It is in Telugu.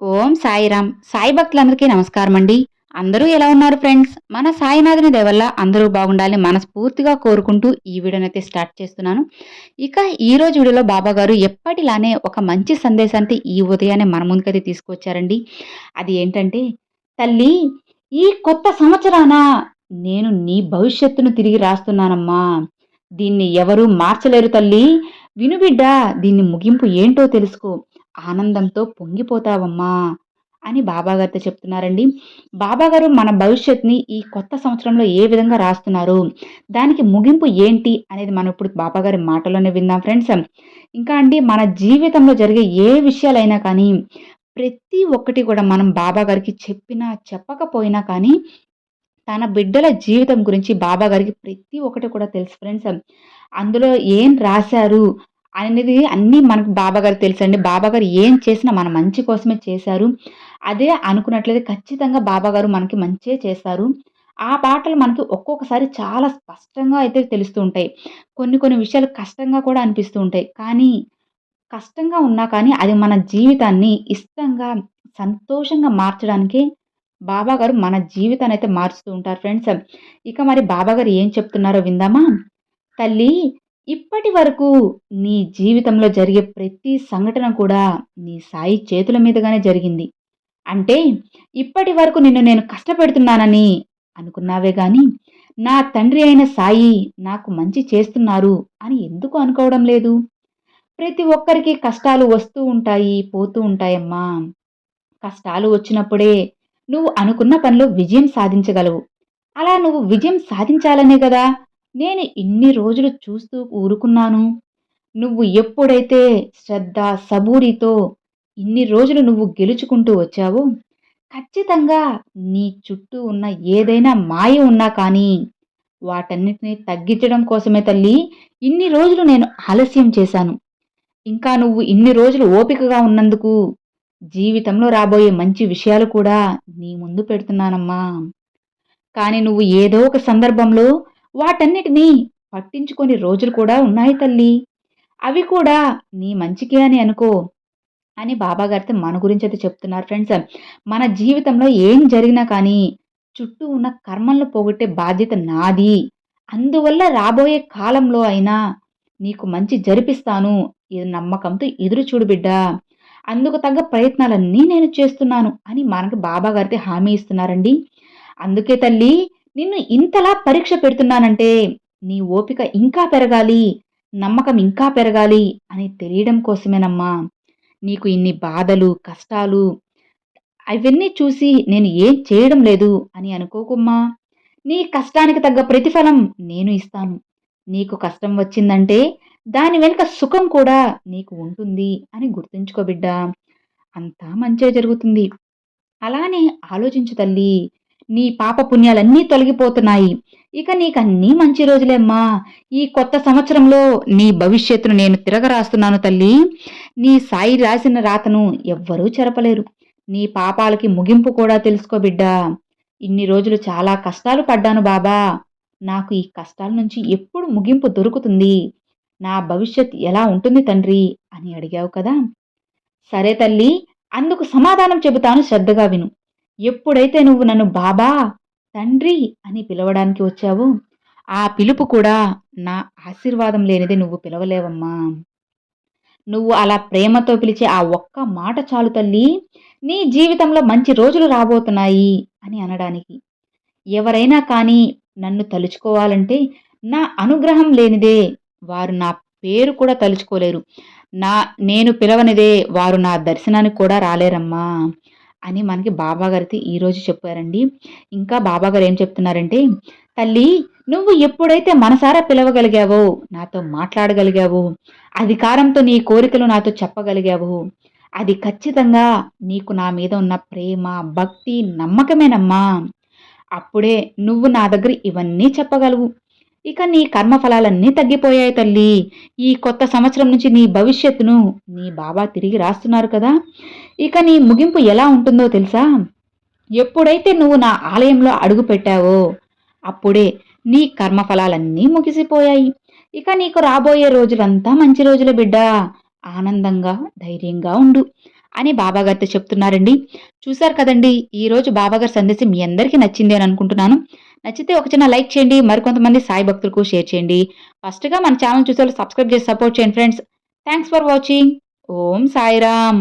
ఓం సాయిరామ్ సాయి భక్తులందరికీ నమస్కారం అండి అందరూ ఎలా ఉన్నారు ఫ్రెండ్స్? మన సాయినాథుని దయవల్ల అందరూ బాగుండాలని మనస్ఫూర్తిగా కోరుకుంటూ ఈ వీడియోనైతే స్టార్ట్ చేస్తున్నాను. ఇక ఈ రోజు వీడియోలో బాబా గారు ఎప్పటిలానే ఒక మంచి సందేశాన్ని ఈ ఉదయాన్నే మన ముందుకైతే తీసుకొచ్చారండి. అది ఏంటంటే తల్లి ఈ కొత్త సంవత్సరాన నేను నీ భవిష్యత్తును తిరిగి రాస్తున్నానమ్మా. దీన్ని ఎవరూ మార్చలేరు తల్లి. వినుబిడ్డ దీన్ని ముగింపు ఏంటో తెలుసుకో. ఆనందంతో పొంగిపోతావమ్మా అని బాబాగారితో చెప్తున్నారండి. బాబాగారు మన భవిష్యత్ని ఈ కొత్త సంవత్సరంలో ఏ విధంగా రాస్తున్నారు? దానికి ముగింపు ఏంటి? అనేది మనం ఇప్పుడు బాబాగారి మాటలోనే విందాం ఫ్రెండ్స్. ఇంకా అండి మన జీవితంలో జరిగే ఏ విషయాలైనా కానీ ప్రతి ఒక్కటి కూడా మనం బాబాగారికి చెప్పినా చెప్పకపోయినా కానీ తన బిడ్డల జీవితం గురించి బాబాగారికి ప్రతి ఒక్కటి కూడా తెలుసు ఫ్రెండ్స్. అందులో ఏం రాశారు? అనేది అన్నీ మనకు బాబాగారు తెలుసండి. బాబాగారు ఏం చేసినా మన మంచి కోసమే చేశారు. అదే అనుకున్నట్లయితే ఖచ్చితంగా బాబాగారు మనకి మంచే చేస్తారు ఆ పాటలు మనకి ఒక్కొక్కసారి చాలా స్పష్టంగా అయితే తెలుస్తూ ఉంటాయి. కొన్ని కొన్ని విషయాలు కష్టంగా కూడా అనిపిస్తూ ఉంటాయి. కానీ కష్టంగా ఉన్నా కానీ అది మన జీవితాన్ని ఇష్టంగా సంతోషంగా మార్చడానికి బాబాగారు మన జీవితాన్ని అయితే మారుస్తూ ఉంటారు ఫ్రెండ్స్. ఇక మరి బాబాగారు ఏం చెప్తున్నారో విందామా? తల్లి ఇప్పటి వరకు నీ జీవితంలో జరిగే ప్రతి సంఘటన కూడా నీ సాయి చేతుల మీదుగానే జరిగింది. అంటే ఇప్పటి వరకు నిన్ను నేను కష్టపెడుతున్నానని అనుకున్నావే కానీ నా తండ్రి అయిన సాయి నాకు మంచి చేస్తున్నారు అని ఎందుకు అనుకోవడం లేదు? ప్రతి ఒక్కరికి కష్టాలు వస్తూ ఉంటాయి పోతూ ఉంటాయమ్మా. కష్టాలు వచ్చినప్పుడే నువ్వు అనుకున్న పనిలో విజయం సాధించగలవు. అలా నువ్వు విజయం సాధించాలనే కదా నేను ఇన్ని రోజులు చూస్తూ ఊరుకున్నాను. నువ్వు ఎప్పుడైతే శ్రద్ధ సబూరితో ఇన్ని రోజులు నువ్వు గెలుచుకుంటూ వచ్చావో ఖచ్చితంగా నీ చుట్టూ ఉన్న ఏదైనా మాయ ఉన్నా కానీ వాటన్నిటిని తగ్గించడం కోసమే తల్లి ఇన్ని రోజులు నేను ఆలస్యం చేశాను. ఇంకా నువ్వు ఇన్ని రోజులు ఓపికగా ఉన్నందుకు జీవితంలో రాబోయే మంచి విషయాలు కూడా నీ ముందు పెడుతున్నానమ్మా. కానీ నువ్వు ఏదో ఒక సందర్భంలో వాటన్నిటినీ పట్టించుకొని రోజులు కూడా ఉన్నాయి తల్లి. అవి కూడా నీ మంచికే అని అనుకో అని బాబాగారితో మన గురించి అయితే చెప్తున్నారు ఫ్రెండ్స్. మన జీవితంలో ఏం జరిగినా కానీ చుట్టూ ఉన్న కర్మలను పోగొట్టే బాధ్యత నాది. అందువల్ల రాబోయే కాలంలో అయినా నీకు మంచి జరిపిస్తాను ఇది నమ్మకంతో ఎదురు చూడు బిడ్డ. అందుకు తగ్గ ప్రయత్నాలన్నీ నేను చేస్తున్నాను అని మనకు బాబాగారితో హామీ ఇస్తున్నారండి. అందుకే తల్లి నిన్ను ఇంతలా పరీక్ష పెడుతున్నానంటే నీ ఓపిక ఇంకా పెరగాలి నమ్మకం ఇంకా పెరగాలి అని తెలియడం కోసమేనమ్మా. నీకు ఇన్ని బాధలు కష్టాలు అవన్నీ చూసి నేను ఏం చేయడం లేదు అని అనుకోకుమ్మా. నీ కష్టానికి తగ్గ ప్రతిఫలం నేను ఇస్తాను. నీకు కష్టం వచ్చిందంటే దాని వెనుక సుఖం కూడా నీకు ఉంటుంది అని గుర్తుంచుకో బిడ్డా. అంతా మంచే జరుగుతుంది. అలానే ఆలోచించు తల్లి. నీ పాప పుణ్యాలన్నీ తొలగిపోతున్నాయి. ఇక నీకన్నీ మంచి రోజులేమ్మా. ఈ కొత్త సంవత్సరంలో నీ భవిష్యత్తును నేను తిరగరాస్తున్నాను తల్లి. నీ సాయి రాసిన రాతను ఎవ్వరూ చెరపలేరు. నీ పాపాలకి ముగింపు కూడా తెలుసుకో బిడ్డా. ఇన్ని రోజులు చాలా కష్టాలు పడ్డాను బాబా. నాకు ఈ కష్టాల నుంచి ఎప్పుడు ముగింపు దొరుకుతుంది. నా భవిష్యత్ ఎలా ఉంటుంది తండ్రి అని అడిగావు కదా. సరే తల్లి అందుకు సమాధానం చెబుతాను శ్రద్ధగా విను. ఎప్పుడైతే నువ్వు నన్ను బాబా తండ్రి అని పిలవడానికి వచ్చావో ఆ పిలుపు కూడా నా ఆశీర్వాదం లేనిదే నువ్వు పిలవలేవమ్మా. నువ్వు అలా ప్రేమతో పిలిచే ఆ ఒక్క మాట చాలు తల్లి. నీ జీవితంలో మంచి రోజులు రాబోతున్నాయి అని అనడానికి. ఎవరైనా కానీ నన్ను తలుచుకోవాలంటే నా అనుగ్రహం లేనిదే వారు నా పేరు కూడా తలుచుకోలేరు. నా నేను పిలవనిదే వారు నా దర్శనానికి కూడా రాలేరమ్మా. అని మనకి బాబాగారితో ఈరోజు చెప్పారండి. ఇంకా బాబాగారు ఏం చెప్తున్నారంటే తల్లి నువ్వు ఎప్పుడైతే మనసారా పిలవగలిగావో నాతో మాట్లాడగలిగావు అధికారంతో నీ కోరికలు నాతో చెప్పగలిగావు అది ఖచ్చితంగా నీకు నా మీద ఉన్న ప్రేమ భక్తి నమ్మకమేనమ్మా. అప్పుడే నువ్వు నా దగ్గర ఇవన్నీ చెప్పగలవు. ఇక నీ కర్మఫలాలన్నీ తగ్గిపోయాయి తల్లి. ఈ కొత్త సంవత్సరం నుంచి నీ భవిష్యత్తును నీ బాబా తిరిగి రాస్తున్నారు కదా. ఇక నీ ముగింపు ఎలా ఉంటుందో తెలుసా? ఎప్పుడైతే నువ్వు నా ఆలయంలో అడుగు పెట్టావో అప్పుడే నీ కర్మఫలాలన్నీ ముగిసిపోయాయి. ఇక నీకు రాబోయే రోజులంతా మంచి రోజుల బిడ్డ. ఆనందంగా ధైర్యంగా ఉండు అని బాబాగారితో చెప్తున్నారండి. చూశారు కదండి ఈరోజు బాబాగారి సందేశం మీ అందరికీ నచ్చింది అని అనుకుంటున్నాను. నచ్చితే ఒక చిన్న లైక్ చేయండి మరికొంతమంది సాయి భక్తులకు షేర్ చేయండి. ఫస్ట్గా మన ఛానల్ చూసే వాళ్ళు సబ్స్క్రైబ్ చేసి సపోర్ట్ చేయండి friends. Thanks for watching. Om Sairam.